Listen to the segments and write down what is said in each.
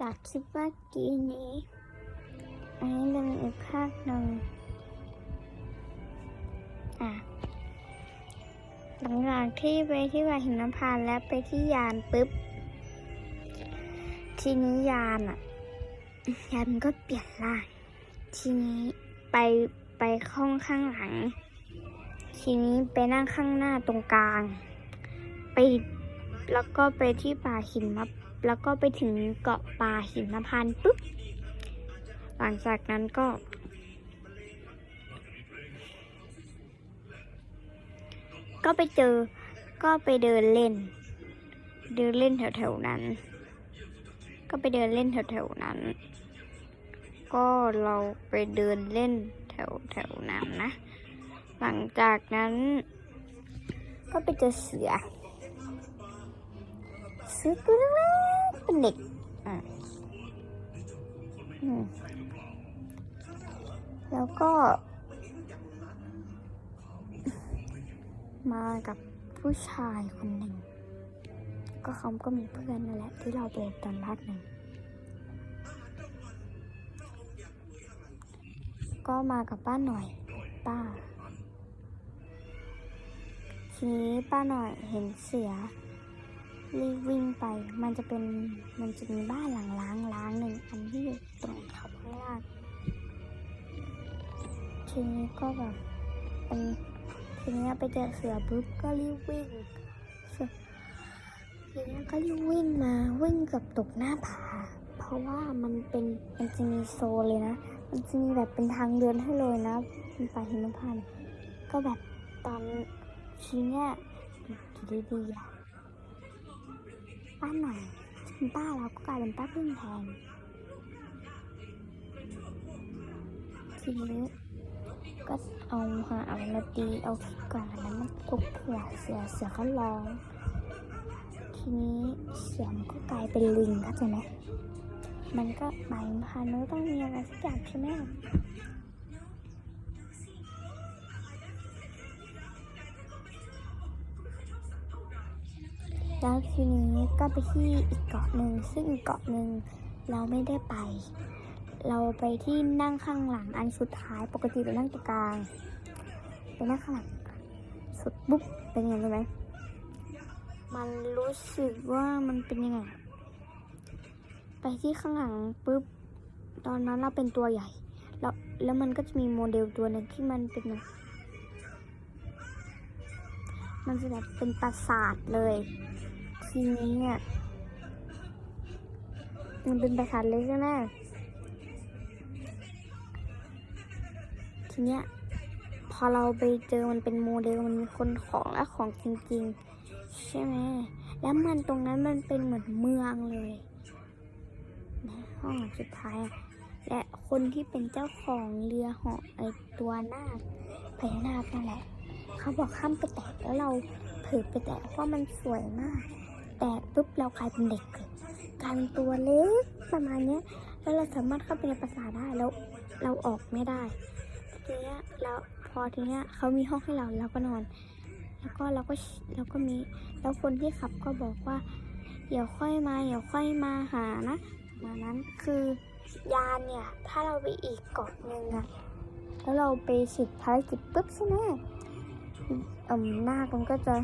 อยากคิดว่ากีนี้ อันนี้เป็นอีกภาคหนึ่งอะหลังจากที่ไปที่วัดหินพานและไปที่ยานปุ๊บ ทีนี้ยานอะ ยานมันก็เปลี่ยนร่าง ทีนี้ไปไปห้องข้างหลัง ทีนี้ไปนั่งข้างหน้าตรงกลาง ไปแล้วก็ไปที่ป่าหินมะ แล้วก็ไปถึงเกาะป่าหินพานปุ๊บ หลังจากนั้นก็ ก็ไปเจอ ก็ไปเดินเล่น เดินเล่นแถวๆนั้น ก็ไปเดินเล่นแถวๆนั้น ก็เราไปเดินเล่นแถวๆนั้นนะ หลังจากนั้น ก็ไปเจอเสือเสือตัวเล็กอะแล้วก็ มากับผู้ชายคนหนึ่ง ก็เขาก็มีเพื่อนนั่นแหละที่เราไปตอนภาคหนึ่ง ก็มากับป้าหน่อย ป้า ทีนี้ป้าหน่อยเห็นเสือ รีบวิ่งไป มันจะเป็น มันจะมีบ้านหลังล้างล้างหนึ่งอันที่อยู่ตรงเขาข้างล่างทีนี้ก็แบบเป็นทีนี้ไปเจอเสือปุ๊บก็รีบวิ่งทีนี้ก็รีบวิ่งมาวิ่งเกับตกหน้าผา เพราะว่ามันเป็นมันจะมีโซนเลยนะ มันจะมีแบบเป็นทางเดินให้เลยนะเป็นป่าหิมพานต์ก็แบบตอนทีเนี้ยอยู่ดีๆอะ ป้าหน่อยเป็นป้าเราก็กลายเป็นป้าพึ่งแทนทีนี้ก็เอาหาเอามาตีเอาก่อนแล้วมันทุบเผื่อเสือเสือก็ร้อง ทีนี้เสือมันก็กลายเป็นลิงเข้าใจไหมมันก็หมายพันธุ์มันต้องมีอะไรสักอย่างใช่ไหม แล้วทีนี้ก็ไปที่อีกเกาะหนึ่งซึ่งอีกเกาะหนึ่งเราไม่ได้ไป เราไปที่นั่งข้างหลังอันสุดท้ายปกติเรานั่งตรงกลางไปนั่งข้างหลังสุดปุ๊บเป็นยังไงรู้ไหมมันรู้สึกว่ามันเป็นยังไง ไปที่ข้างหลังปุ๊บตอนนั้นเราเป็นตัวใหญ่ แล้วแล้วมันก็จะมีโมเดลตัวหนึ่งที่มันเป็นมันจะแบบเป็นปราสาทเลย ทีนี้เนี่ย มันเป็นปราสาทเลยใช่ไหมทีเนี้ยพอเราไปเจอมันเป็นโมเดลมันมีคนของและของจริงๆ ใช่ไหมแล้วมันตรงนั้นมันเป็นเหมือนเมืองเลยในห้องสุดท้ายและคนที่เป็นเจ้าของเรือเหาะไอตัวนาคพญานาคนั่นแหละ เขาบอกห้ามไปแตะแล้วเราเผลอไปแตะเพราะมันสวยมาก แตะปุ๊บเรากลายเป็นเด็กกลายเป็นตัวเล็กประมาณนี้แล้วเราสามารถเข้าไปในปราสาได้แล้วเราออกไม่ได้ทีเนี้ยแล้วพอทีเนี้ยเขามีห้องให้เราเราก็นอน แล้วก็เราก็เราก็มีแล้วคนที่ขับก็บอกว่าเดี๋ยวค่อยมาเดี๋ยวค่อยมาหานะประมาณนั้นคือยานเนี่ย ถ้าเราไปอีกเกาะหนึ่งอะแล้วเราไปสิทธิ์ภารกิจปุ๊บใช่ไหมเอ่มหน้ามันก็จะ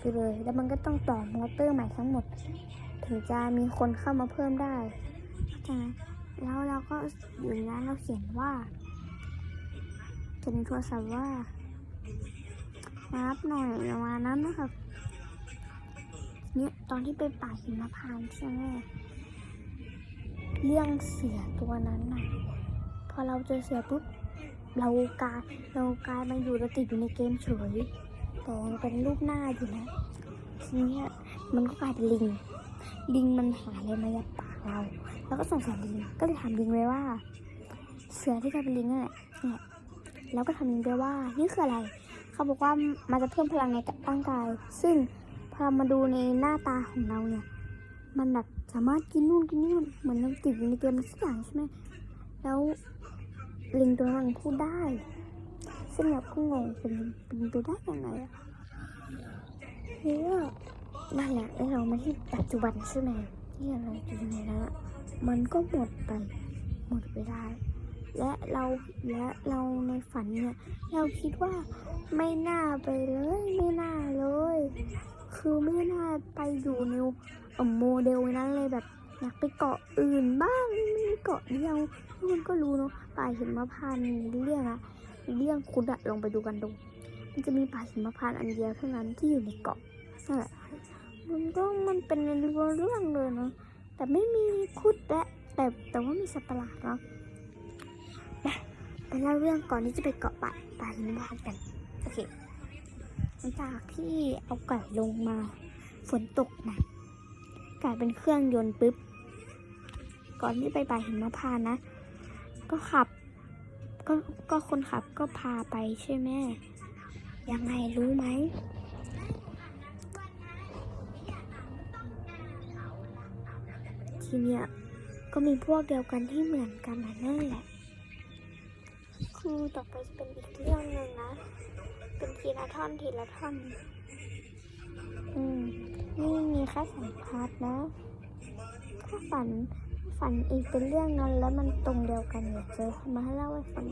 หายไปเลย แล้วมันก็ต้องต่อมอเตอร์ใหม่ทั้งหมด ถึงจะมีคนเข้ามาเพิ่มได้เข้าใจไหมแล้วเราก็อยู่ในนั้นเราเขียนว่าเขียนในโทรศัพท์ว่ามารับหน่อยประมาณนั้นนะครับเนี่ยตอนที่ไปป่าหิมพานใช่ไหมเรื่องเสือตัวนั้นน่ะ พอเราเจอเสือปุ๊บเรากลายเรากลายมาอยู่เราติดอยู่ในเกมเฉย แต่ยังเป็นรูปหน้าอยู่นะทีนี้มันก็กลายเป็นลิง ลิงมันหาอะไรมายัดปากเรา แล้วก็สงสารลิง ก็เลยถามลิงไว้ว่า เสือที่กลายเป็นลิงนั่นแหละเนี่ยแล้วก็ถามลิงไปว่า นี่คืออะไร เขาบอกว่ามันจะเพิ่มพลังในร่างกาย ซึ่งพอมาดูในหน้าตาของเราเนี่ย มันแบบสามารถกินนู่นกินนี่เหมือนเราติดอยู่ในเกมสักอย่างใช่ไหมแล้วลิงตัวนั้นพูดได้ ซึ่งเราก็งงเป็นเป็นไปได้ยังไงอะเนี่ยนั่นแหละแล้วเรามาที่ปัจจุบันใช่ไหมที่เราจะอยู่ในนั้นอะมันก็หมดไปหมดไปได้และเราและเราในฝันเนี่ยเราคิดว่าไม่น่าไปเลยไม่น่าเลย คือไม่น่าไปอยู่ในอ่อโมเดลนั้นเลยแบบอยากไปเกาะอื่นบ้างไม่มีเกาะเดียวทุกคนก็รู้เนาะป่าหิมพานต์เรื่องอะ เรื่องคุณอะลองไปดูกันดู มันจะมีป่าหิมพานต์อันเดียวเท่านั้นที่อยู่ในเกาะนั่นแหละมันก็มันเป็นในเรื่องเลยเนาะแต่ไม่มีคุดและแต่แต่ว่ามีสัตว์ประหลาดเนาะไปไปเล่าเรื่องก่อนที่จะไปเกาะป่าป่าหิมพานต์กันโอเคหลังจากที่เอาไก่ลงมาฝนตกหนักกลายเป็นเครื่องยนต์ปุ๊บ ก่อนที่ไปป่าหิมพานต์นะ ก็ขับ ก็ก็คนขับก็พาไปใช่ไหมยังไงรู้ไหมทีเนี้ยก็มีพวกเดียวกันที่เหมือนกันนะนั่นแหละ คือต่อไปเป็นอีกเรื่องหนึ่งนะ เป็นทีละท่อนทีละท่อน อืม นี่มีแค่สองพาร์ทนะ ถ้าฝัน ฝันอีกเป็นเรื่องนั้นแล้วมันตรงเดียวกันเนี่ยเจอมาให้เล่าให้ฟัง